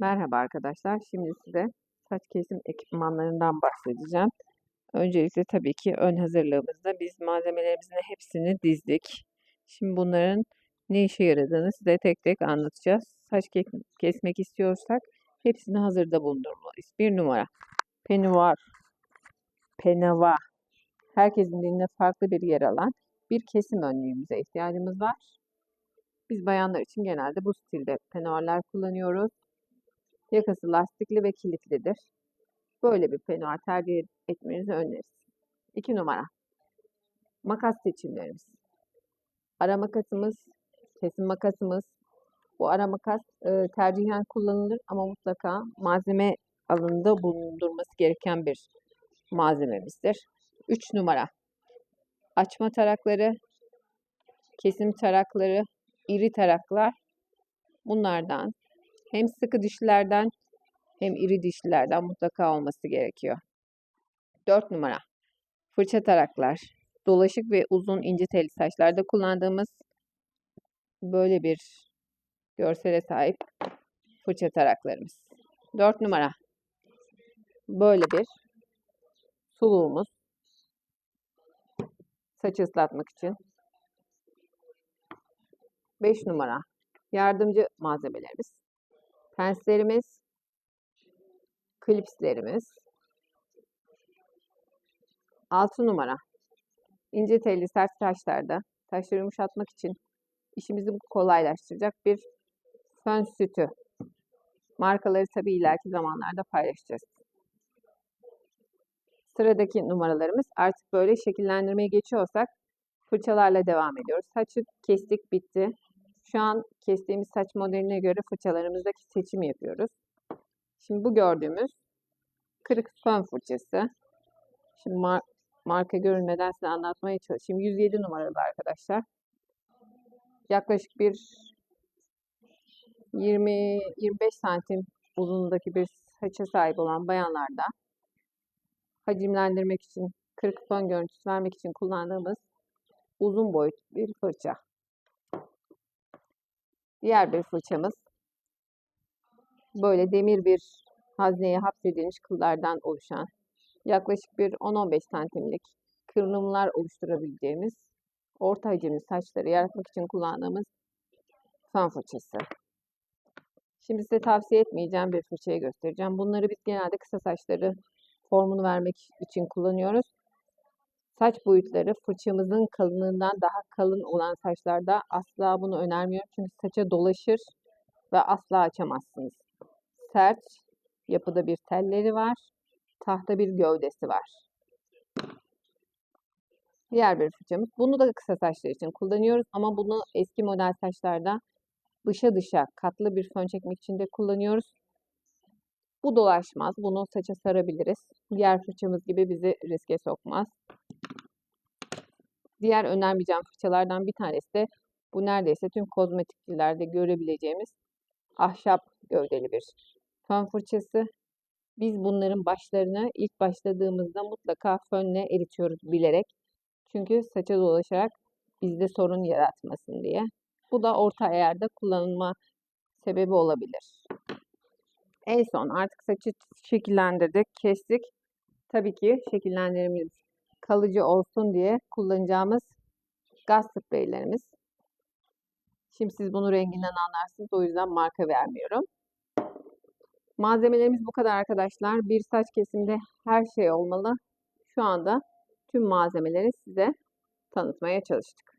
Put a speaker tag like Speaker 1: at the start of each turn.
Speaker 1: Merhaba arkadaşlar. Şimdi size saç kesim ekipmanlarından bahsedeceğim. Öncelikle tabii ki ön hazırlığımızda biz malzemelerimizin hepsini dizdik. Şimdi bunların ne işe yaradığını size tek tek anlatacağız. Saç ke- kesmek istiyorsak hepsini hazırda bulundurmalıyız. Bir numara. Penuvar. Penava. Herkesin dilinde farklı bir yer alan bir kesim önlüğümüze ihtiyacımız var. Biz bayanlar için genelde bu stilde penuarlar kullanıyoruz. Yakası lastikli ve kilitlidir. Böyle bir penuar tercih etmenizi öneririz. 2 numara. Makas seçimlerimiz. Ara makasımız, kesim makasımız. Bu ara makas e, tercihen kullanılır ama mutlaka malzeme alanında bulundurması gereken bir malzememizdir. 3 numara. Açma tarakları, kesim tarakları, iri taraklar. Bunlardan hem sıkı dişlilerden hem iri dişlilerden mutlaka olması gerekiyor. 4 numara. Fırça taraklar. Dolaşık ve uzun ince telli saçlarda kullandığımız böyle bir görsele sahip fırça taraklarımız. 4 numara. Böyle bir suluğumuz. Saç ıslatmak için. 5 numara. Yardımcı malzemelerimiz. Penslerimiz, klipslerimiz. 6 numara. İnce telli sert taşlarda taşları yumuşatmak için işimizi kolaylaştıracak bir fön sütü. Markaları tabii ileriki zamanlarda paylaşacağız. Sıradaki numaralarımız artık böyle şekillendirmeye geçiyorsak fırçalarla devam ediyoruz. Saçı kestik bitti. Şu an kestiğimiz saç modeline göre fırçalarımızdaki seçim yapıyoruz. Şimdi bu gördüğümüz kırık fön fırçası. Şimdi mar marka görünmeden size anlatmaya çalışayım. 107 numaralı arkadaşlar. Yaklaşık bir 20-25 santim uzunluğundaki bir saça sahip olan bayanlarda hacimlendirmek için, kırık fön görüntüsü vermek için kullandığımız uzun boyut bir fırça. Diğer bir fırçamız böyle demir bir hazneye hapsedilmiş kıllardan oluşan yaklaşık bir 10-15 santimlik kırılımlar oluşturabileceğimiz orta hacimli saçları yaratmak için kullandığımız fön fırçası. Şimdi size tavsiye etmeyeceğim bir fırçayı göstereceğim. Bunları biz genelde kısa saçları formunu vermek için kullanıyoruz. Saç boyutları fırçamızın kalınlığından daha kalın olan saçlarda asla bunu önermiyorum. Çünkü saça dolaşır ve asla açamazsınız. Sert yapıda bir telleri var. Tahta bir gövdesi var. Diğer bir fırçamız. Bunu da kısa saçlar için kullanıyoruz ama bunu eski model saçlarda dışa dışa katlı bir fön çekmek için de kullanıyoruz. Bu dolaşmaz. Bunu saça sarabiliriz. Diğer fırçamız gibi bizi riske sokmaz. Diğer önermeyeceğim fırçalardan bir tanesi de bu neredeyse tüm kozmetikçilerde görebileceğimiz ahşap gövdeli bir fön fırçası. Biz bunların başlarını ilk başladığımızda mutlaka fönle eritiyoruz bilerek. Çünkü saça dolaşarak bizde sorun yaratmasın diye. Bu da orta ayarda kullanılma sebebi olabilir. En son artık saçı şekillendirdik, kestik. Tabii ki şekillendirmemiz kalıcı olsun diye kullanacağımız gaz spreylerimiz. Şimdi siz bunu renginden anlarsınız. O yüzden marka vermiyorum. Malzemelerimiz bu kadar arkadaşlar. Bir saç kesimde her şey olmalı. Şu anda tüm malzemeleri size tanıtmaya çalıştık.